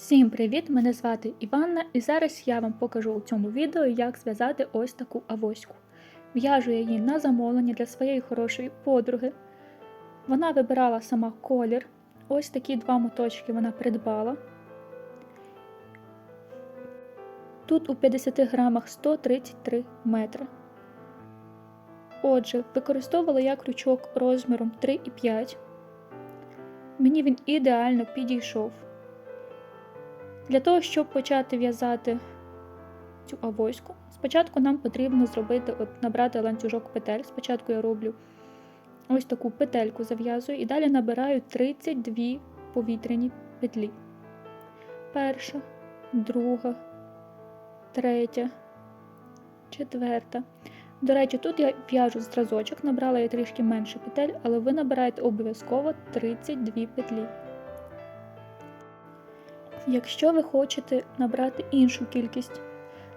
Всім привіт! Мене звати Іванна, і зараз я вам покажу у цьому відео, як зв'язати ось таку авоську. В'яжу я її на замовлення для своєї хорошої подруги. Вона вибирала сама колір. Ось такі два моточки вона придбала. Тут у 50 грамах 133 метри. Отже, використовувала я крючок розміром 3,5. Мені він ідеально підійшов. Для того, щоб почати в'язати цю авоську, спочатку нам потрібно зробити, от набрати ланцюжок петель. Спочатку я роблю ось таку петельку зав'язую і далі набираю 32 повітряні петлі. Перша, друга, третя, четверта. До речі, тут я в'яжу зразочок, набрала я трішки менше петель, але ви набираєте обов'язково 32 петлі. Якщо ви хочете набрати іншу кількість,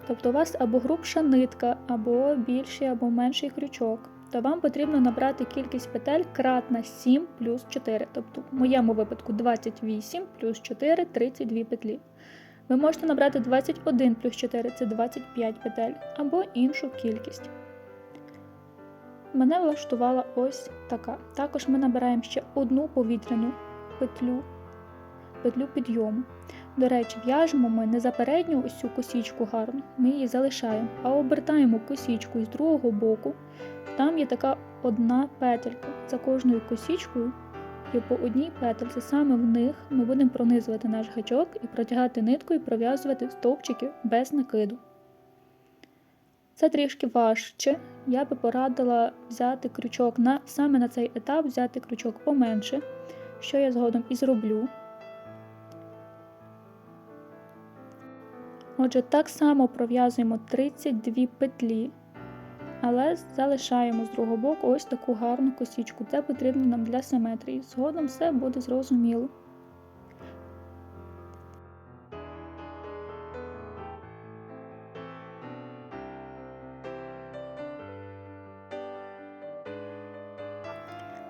тобто у вас або грубша нитка, або більший або менший крючок, то вам потрібно набрати кількість петель кратна 7 плюс 4, тобто в моєму випадку 28 плюс 4 32 петлі. Ви можете набрати 21 плюс 4 це 25 петель, або іншу кількість. Мене влаштувала ось така. Також ми набираємо ще одну повітряну петлю, петлю підйому. До речі, в'яжемо ми не за передню ось цю косічку гарну, ми її залишаємо, а обертаємо косічку з другого боку. Там є така одна петелька. За кожною косічкою є по одній петельці. Саме в них ми будемо пронизувати наш гачок і протягати нитку і пров'язувати стовпчики без накиду. Це трішки важче. Я би порадила взяти крючок на саме на цей етап, взяти крючок поменше, що я згодом і зроблю. Отже, так само пров'язуємо 32 петлі, але залишаємо з другого боку ось таку гарну косічку. Це потрібно нам для симетрії. Згодом все буде зрозуміло.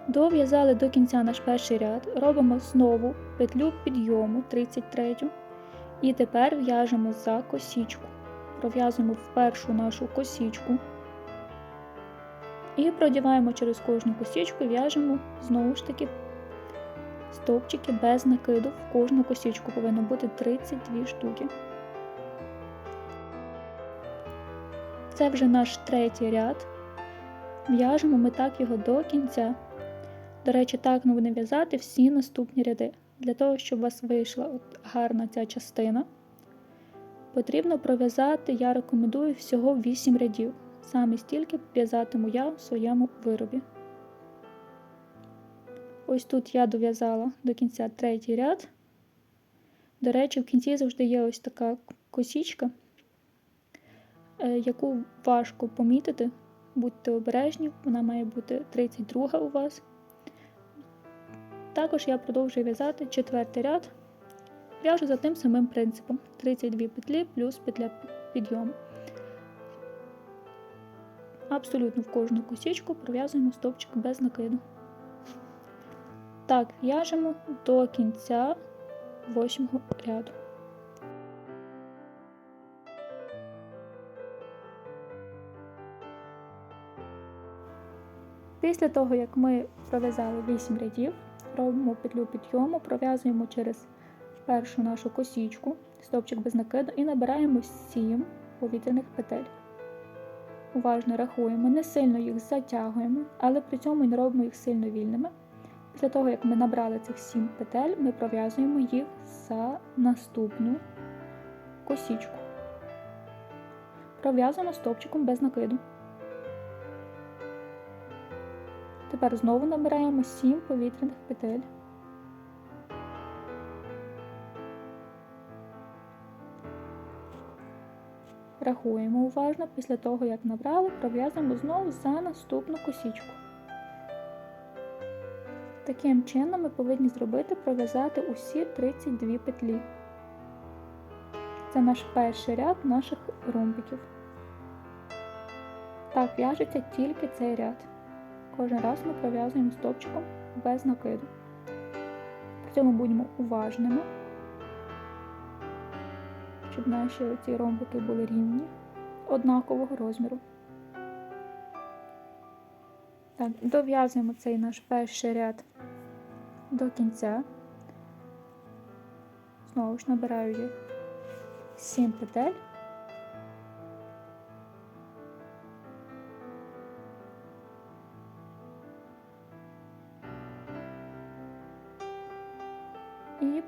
Дов'язали до кінця наш перший ряд, робимо знову петлю підйому 33 і тепер в'яжемо за косічку. Пров'язуємо в першу нашу косічку. І продіваємо через кожну косічку, в'яжемо знову ж таки стовпчики без накиду. В кожну косічку повинно бути 32 штуки. Це вже наш третій ряд. В'яжемо ми так його до кінця. До речі, так будемо в'язати всі наступні ряди. Для того, щоб у вас вийшла от гарна ця частина, потрібно пров'язати, я рекомендую всього 8 рядів. Саме стільки в'язатиму я в своєму виробі. Ось тут я дов'язала до кінця третій ряд. До речі, в кінці завжди є ось така косічка, е, яку важко помітити. Будьте обережні, вона має бути 32 у вас. Також я продовжую в'язати четвертий ряд, в'яжу за тим самим принципом: 32 петлі плюс петля підйому. Абсолютно в кожну косічку пров'язуємо стовпчик без накиду. Так, в'яжемо до кінця восьмого ряду. Після того, як ми пров'язали 8 рядів, робимо петлю підйому, пров'язуємо через першу нашу косічку, стовпчик без накиду і набираємо 7 повітряних петель. Уважно рахуємо, не сильно їх затягуємо, але при цьому не робимо їх сильно вільними. Після того, як ми набрали цих 7 петель, ми пров'язуємо їх за наступну косічку. Пров'язуємо стовпчиком без накиду. Тепер знову набираємо 7 повітряних петель. Рахуємо уважно, після того, як набрали, пров'язуємо знову за наступну косічку. Таким чином ми повинні зробити пров'язати усі 32 петлі. Це наш перший ряд наших ромбиків. Так, в'яжеться тільки цей ряд. Кожен раз ми пров'язуємо стопчиком без накиду. При цьому будемо уважними. щоб наші ці ромбики були рівні, однакового розміру. Так, дов'язуємо цей наш перший ряд до кінця. Знову ж набираю їх 7 петель.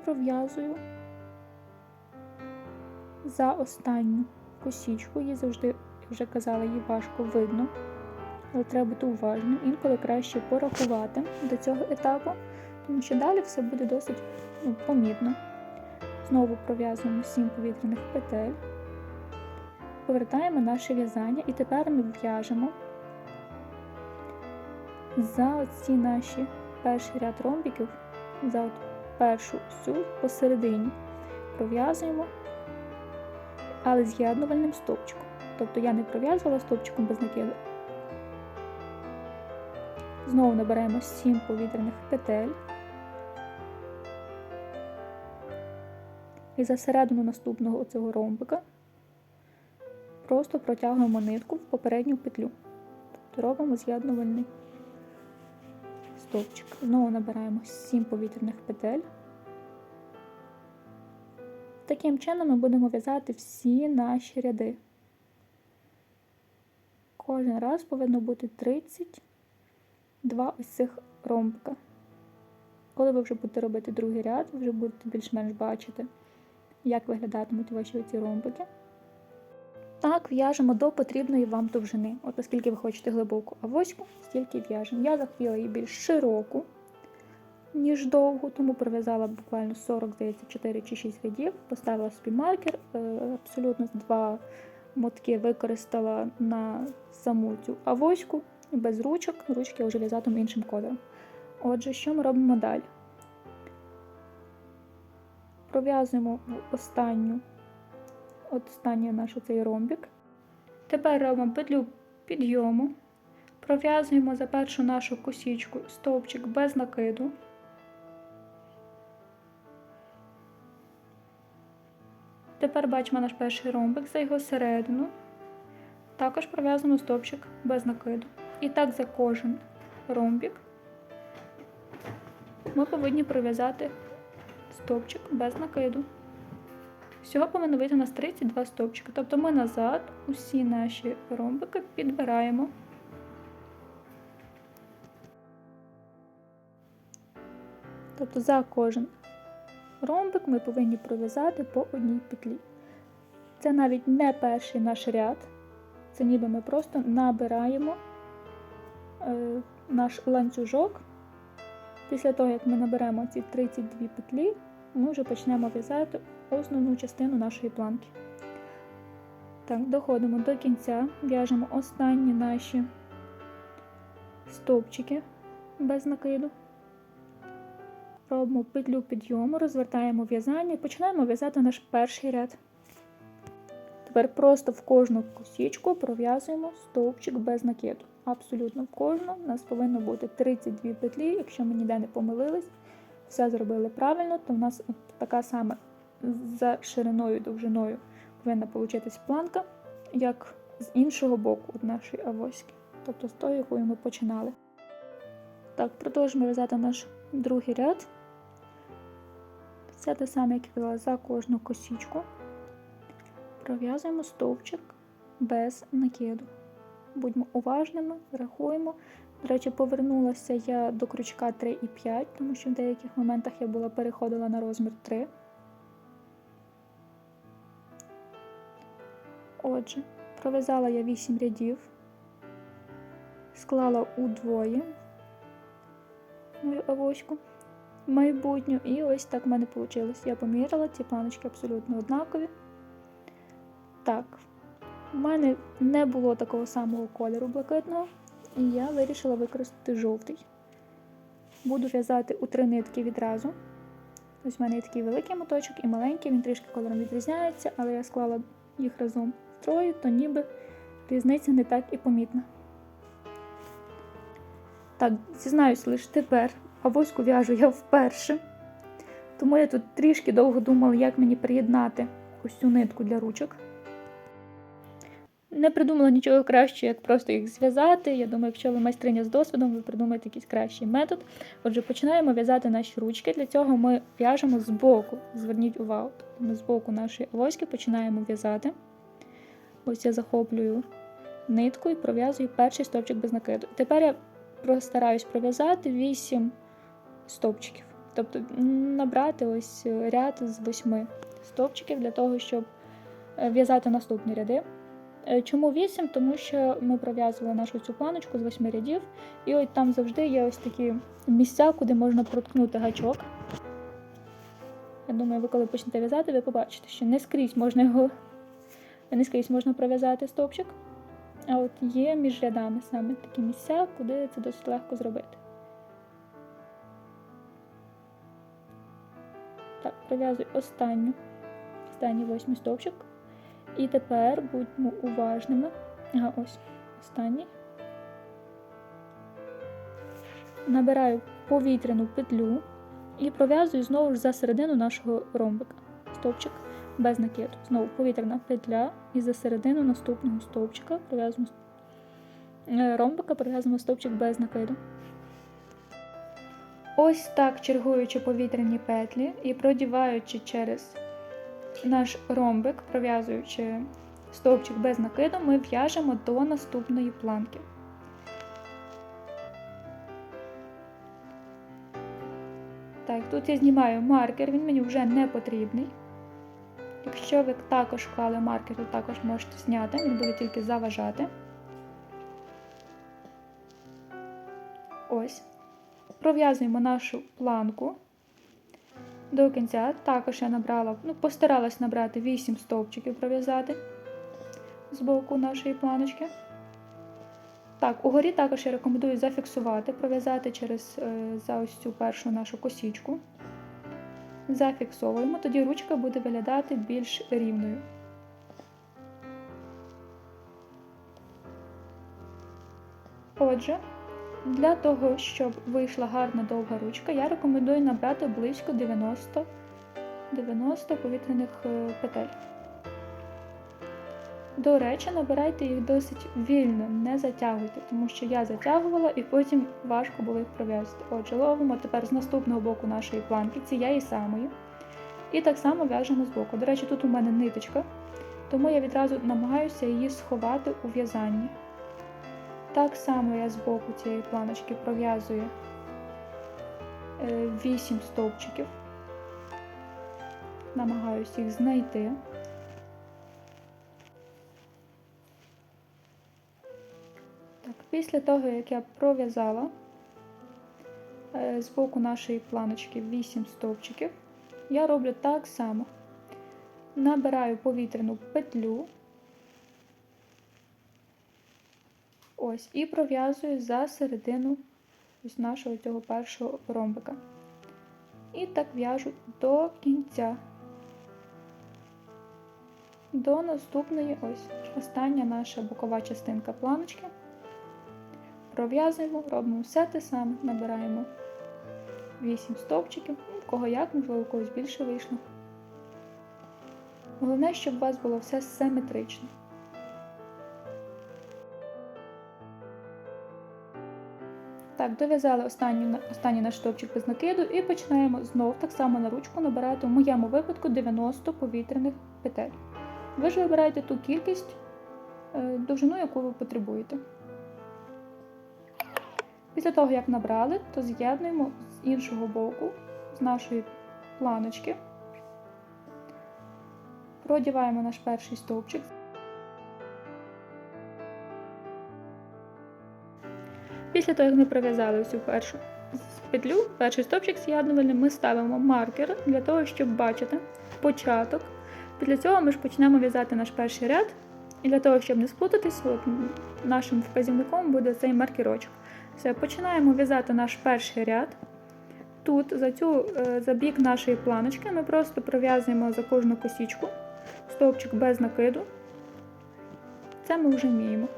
Пров'язую за останню косічку. Її завжди, як вже казала, її важко видно, але треба бути уважним. Інколи краще порахувати до цього етапу, тому що далі все буде досить ну, помітно. Знову пров'язуємо 7 повітряних петель, повертаємо наше в'язання, і тепер ми в'яжемо за ці наші перший ряд ромбиків, за першу всю посередині пров'язуємо, але з'єднувальним стовпчиком. Тобто я не пров'язувала стовпчиком без накиду. Знову набираємо 7 повітряних петель. І за середину наступного цього ромбика просто протягуємо нитку в попередню петлю. Тобто робимо з'єднувальний стовпчик. Знову набираємо 7 повітряних петель. Таким чином ми будемо в'язати всі наші ряди. Кожен раз повинно бути 32 ось цих ромбика. Коли ви вже будете робити другий ряд, ви вже будете більш-менш бачити, як виглядатимуть ваші ці ромбики. Так, в'яжемо до потрібної вам довжини. От оскільки ви хочете глибоку авоську, стільки в'яжемо. Я захотіла її більш широку, ніж довгу, тому пров'язала буквально 40, здається, 4 чи 6 рядів, поставила собі маркер, е, абсолютно два мотки використала на саму цю авоську, без ручок, ручки я вже в'язатиму іншим кольором. Отже, що ми робимо далі? Пров'язуємо в останню, от останній наш оцей ромбик. Тепер робимо петлю підйому, пров'язуємо за першу нашу косічку стовпчик без накиду. Тепер бачимо наш перший ромбик за його середину. Також пров'язуємо стовпчик без накиду. І так за кожен ромбик ми повинні пров'язати стовпчик без накиду. Всього повинно вийти у нас 32 стовпчики. Тобто ми назад усі наші ромбики підбираємо. Тобто за кожен ромбик ми повинні пров'язати по одній петлі. Це навіть не перший наш ряд, це ніби ми просто набираємо е, наш ланцюжок. Після того, як ми наберемо ці 32 петлі, ми вже почнемо в'язати основну частину нашої планки. Так, доходимо до кінця, в'яжемо останні наші стовпчики без накиду. Робимо петлю підйому, розвертаємо в'язання і починаємо в'язати наш перший ряд. Тепер просто в кожну косічку пров'язуємо стовпчик без накиду. Абсолютно в кожну. У нас повинно бути 32 петлі. Якщо ми ніде не помилились, все зробили правильно, то в нас така сама за шириною довжиною повинна получитись планка, як з іншого боку від нашої авоськи. Тобто з тої, якою ми починали. Так, продовжуємо в'язати наш другий ряд. Все те саме, як я казала, за кожну косічку. Пров'язуємо стовпчик без накиду. Будьмо уважними, рахуємо. До речі, повернулася я до крючка 3,5, тому що в деяких моментах я була переходила на розмір 3. Отже, пров'язала я 8 рядів, склала удвоє мою авоську майбутню, і ось так в мене вийшло. Я поміряла, ці планочки абсолютно однакові. Так, у мене не було такого самого кольору блакитного, і я вирішила використати жовтий. Буду в'язати у три нитки відразу. Ось в мене є такий великий моточок і маленький, він трішки кольором відрізняється, але я склала їх разом строю, то ніби різниця не так і помітна. Так, зізнаюсь лише тепер, авоську в'яжу я вперше. Тому я тут трішки довго думала, як мені приєднати ось цю нитку для ручок. Не придумала нічого краще, як просто їх зв'язати. Я думаю, якщо ви майстриня з досвідом, ви придумаєте якийсь кращий метод. Отже, починаємо в'язати наші ручки. Для цього ми в'яжемо з боку. Зверніть увагу, тобто ми з боку нашої авоськи починаємо в'язати. Ось я захоплюю нитку і пров'язую перший стовпчик без накиду. Тепер я постараюсь пров'язати 8 стовпчиків. Тобто набрати ось ряд з 8 стовпчиків для того, щоб е, в'язати наступні ряди. Е, Чому 8? Тому що ми пров'язували нашу цю планочку з 8 рядів, і от там завжди є ось такі місця, куди можна проткнути гачок. Я думаю, ви коли почнете в'язати, ви побачите, що не скрізь можна його не скрізь можна пров'язати стовпчик. А от є між рядами саме такі місця, куди це досить легко зробити. Так, пров'язую останню, останній восьмий стовпчик. І тепер будьмо уважними. Ага, ось останній. Набираю повітряну петлю і пров'язую знову ж за середину нашого ромбика. Стовпчик без накиду. Знову повітряна петля і за середину наступного стовпчика пров'язуємо е, ромбика, пров'язуємо стовпчик без накиду. Ось так, чергуючи повітряні петлі і продіваючи через наш ромбик, пров'язуючи стовпчик без накиду, ми в'яжемо до наступної планки. Так, тут я знімаю маркер, він мені вже не потрібний. Якщо ви також вклали маркер, то також можете зняти, він буде тільки заважати. Ось. Пров'язуємо нашу планку до кінця. Також я набрала, ну, постаралась набрати 8 стовпчиків пров'язати з боку нашої планочки. Так, угорі також я рекомендую зафіксувати, пров'язати через е, за ось цю першу нашу косічку. Зафіксовуємо, тоді ручка буде виглядати більш рівною. Отже, для того, щоб вийшла гарна довга ручка, я рекомендую набрати близько 90, 90 повітряних е, петель. До речі, набирайте їх досить вільно, не затягуйте, тому що я затягувала і потім важко було їх пров'язати. Отже, ловимо тепер з наступного боку нашої планки, цієї самої. І так само в'яжемо з боку. До речі, тут у мене ниточка, тому я відразу намагаюся її сховати у в'язанні. Так само я з боку цієї планочки пров'язую 8 стовпчиків. Намагаюся їх знайти. Після того, як я пров'язала е, з боку нашої планочки 8 стовпчиків, я роблю так само. Набираю повітряну петлю. Ось, і пров'язую за середину ось нашого цього першого ромбика. І так в'яжу до кінця. До наступної ось остання наша бокова частинка планочки. Пров'язуємо, робимо все те саме, набираємо 8 стовпчиків, ну, в кого як, можливо, у когось більше вийшло. Головне, щоб у вас було все симетрично. Так, дов'язали останній, останній наш стовпчик без накиду і починаємо знов так само на ручку набирати в моєму випадку 90 повітряних петель. Ви ж вибираєте ту кількість е, довжину, яку ви потребуєте. Після того, як набрали, то з'єднуємо з іншого боку, з нашої планочки, продіваємо наш перший стовпчик. Після того, як ми пров'язали цю першу петлю, перший стовпчик з'єднувальний, ми ставимо маркер для того, щоб бачити початок. Після цього ми ж почнемо в'язати наш перший ряд. І для того, щоб не сплутатись, от нашим вказівником буде цей маркерочок. Все, починаємо в'язати наш перший ряд. Тут за цю е, за бік нашої планочки ми просто пров'язуємо за кожну косічку стовпчик без накиду. Це ми вже вміємо.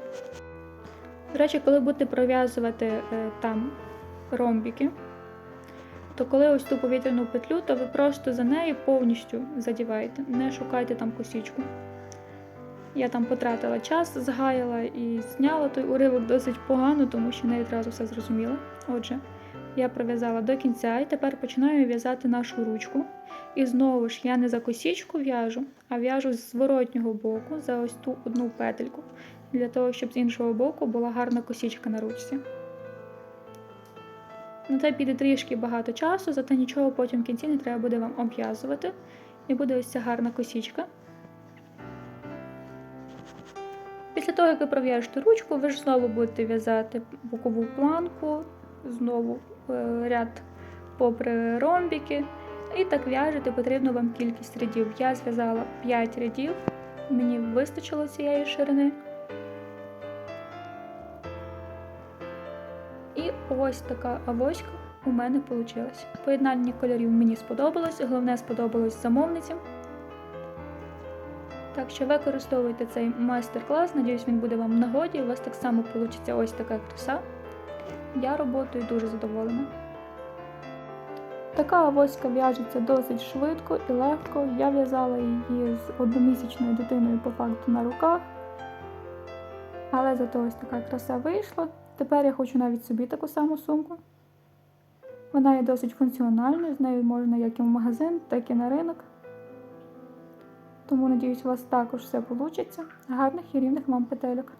До речі, коли будете пров'язувати е, там ромбіки, то коли ось ту повітряну петлю, то ви просто за нею повністю задіваєте, не шукайте там косічку. Я там потратила час, згаяла і зняла той уривок досить погано, тому що не відразу все зрозуміла. Отже, я пров'язала до кінця і тепер починаю в'язати нашу ручку. І знову ж я не за косічку в'яжу, а в'яжу з зворотнього боку за ось ту одну петельку, для того, щоб з іншого боку була гарна косічка на ручці. На це піде трішки багато часу, зате нічого потім в кінці не треба буде вам обв'язувати. І буде ось ця гарна косічка. Після того, як ви пров'яжете ручку, ви ж знову будете в'язати бокову планку, знову е, ряд попри ромбіки. І так в'яжете, потрібно вам кількість рядів. Я зв'язала 5 рядів, мені вистачило цієї ширини. І ось така авоська у мене вийшла. Поєднання кольорів мені сподобалось, головне сподобалось замовниці. Так що використовуйте цей майстер-клас, надіюсь, він буде вам в нагоді. У вас так само вийде ось така краса. Я роботою дуже задоволена. Така авоська в'яжеться досить швидко і легко. Я в'язала її з одномісячною дитиною по факту на руках. Але зато ось така краса вийшла. Тепер я хочу навіть собі таку саму сумку. Вона є досить функціональною, з нею можна як і в магазин, так і на ринок. Тому, надіюсь, у вас також все вийде. Гарних і рівних вам петельок.